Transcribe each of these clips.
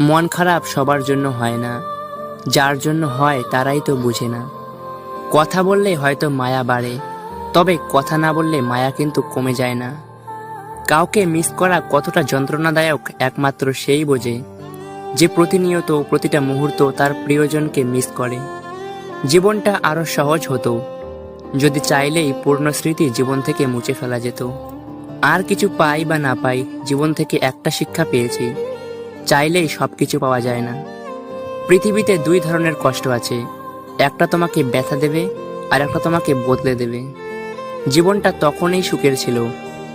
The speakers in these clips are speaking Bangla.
মন খারাপ সবার জন্য হয় না। যার জন্য হয় তারাই তো বুঝে না। কথা বললে হয়তো মায়া বাড়ে, তবে কথা না বললে মায়া কিন্তু কমে যায় না। কাউকে মিস করা কতটা যন্ত্রণাদায়ক একমাত্র সেই বোঝে, যে প্রতিনিয়ত প্রতিটা মুহূর্ত তার প্রিয়জনকে মিস করে। জীবনটা আরও সহজ হতো, যদি চাইলেই পূর্ণ স্মৃতি জীবন থেকে মুছে ফেলা যেত। আর কিছু পাই বা না পাই জীবন থেকে একটা শিক্ষা পেয়েছি। চাইলেই সব কিছু পাওয়া যায় না। পৃথিবীতে দুই ধরনের কষ্ট আছে। একটা তোমাকে ব্যথা দেবে, আর একটা তোমাকে বদলে দেবে। জীবনটা তখনই সুখের ছিল,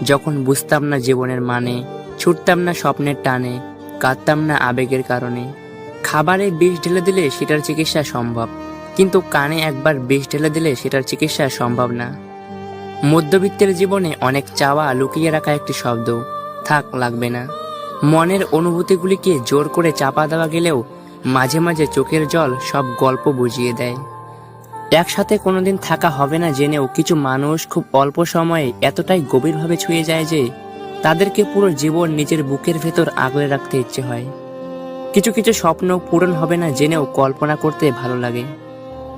যখন বুঝতাম না জীবনের মানে ছুটতাম না স্বপ্নের টানে, কাঁদতাম না আবেগের কারণে। খাবারে বিষ ঢেলে দিলে সেটার চিকিৎসা সম্ভব, কিন্তু কানে একবার বিষ ঢেলে দিলে সেটার চিকিৎসা সম্ভব না। মধ্যবিত্তের জীবনে অনেক চাওয়া লুকিয়ে রাখা একটি শব্দ, থাক লাগবে না। মনের অনুভূতিগুলিকে জোর করে চাপা দেওয়া গেলেও মাঝে মাঝে চোখের জল সব গল্প বুঝিয়ে দেয়। একসাথে কোনোদিন থাকা হবে না জেনেও কিছু মানুষ খুব অল্প সময়ে এতটাই গভীরভাবে ছুঁয়ে যায় যে তাদেরকে পুরো জীবন নিজের বুকের ভেতর আগলে রাখতে ইচ্ছে হয়। কিছু কিছু স্বপ্ন পূরণ হবে না জেনেও কল্পনা করতে ভালো লাগে।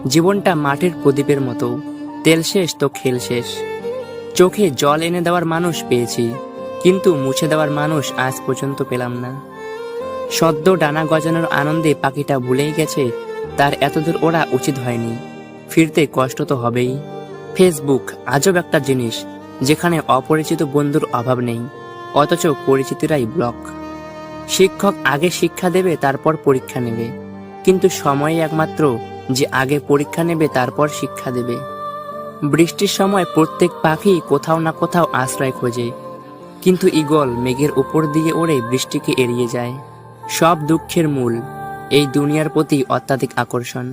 জীবনটা মাটির প্রদীপের মতো। তেল শেষ তো খেল শেষ। চোখে জল এনে দেওয়ার মানুষ পেয়েছি। কিন্তু মুছে দেওয়ার মানুষ আজ পর্যন্ত পেলাম না। সদ্য ডানা গজানোর আনন্দে পাখিটা ভুলেই গেছে, তার এতদূর ওরা উচিত হয়নি। ফিরতে কষ্ট তো হবেই। ফেসবুক আজব একটা জিনিস, যেখানে অপরিচিত বন্ধুর অভাব নেই, অথচ পরিচিতিরাই ব্লক। শিক্ষক আগে শিক্ষা দেবে, তারপর পরীক্ষা নেবে। কিন্তু সময় একমাত্র যে আগে পরীক্ষা নেবে, তারপর শিক্ষা দেবে। বৃষ্টির সময় প্রত্যেক পাখি কোথাও না কোথাও আশ্রয় খোঁজে কিন্তু ইগল মেঘের উপর দিয়ে ওড়ে বৃষ্টিকে এড়িয়ে যায়। সব দুঃখের মূল, এই দুনিয়ার প্রতি অত্যাধিক আকর্ষণ।